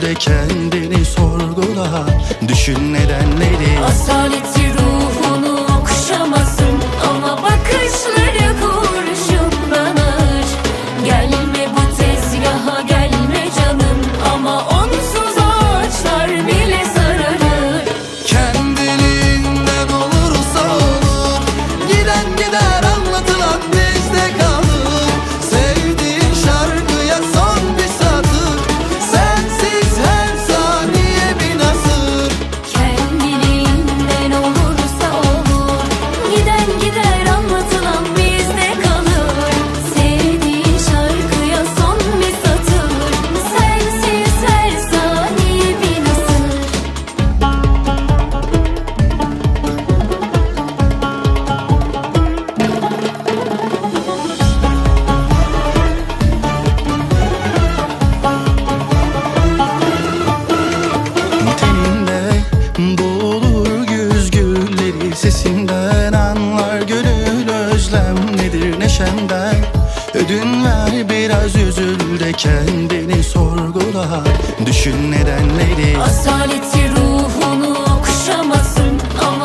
kendini sorgula. Düşün nedenleri. Asaleti ruhunu Sesinden anlar gönül özlem nedir neşemden? Ödün ver biraz üzül de kendini sorgula. Düşün nedenleri Asaleti ruhunu okşamasın ama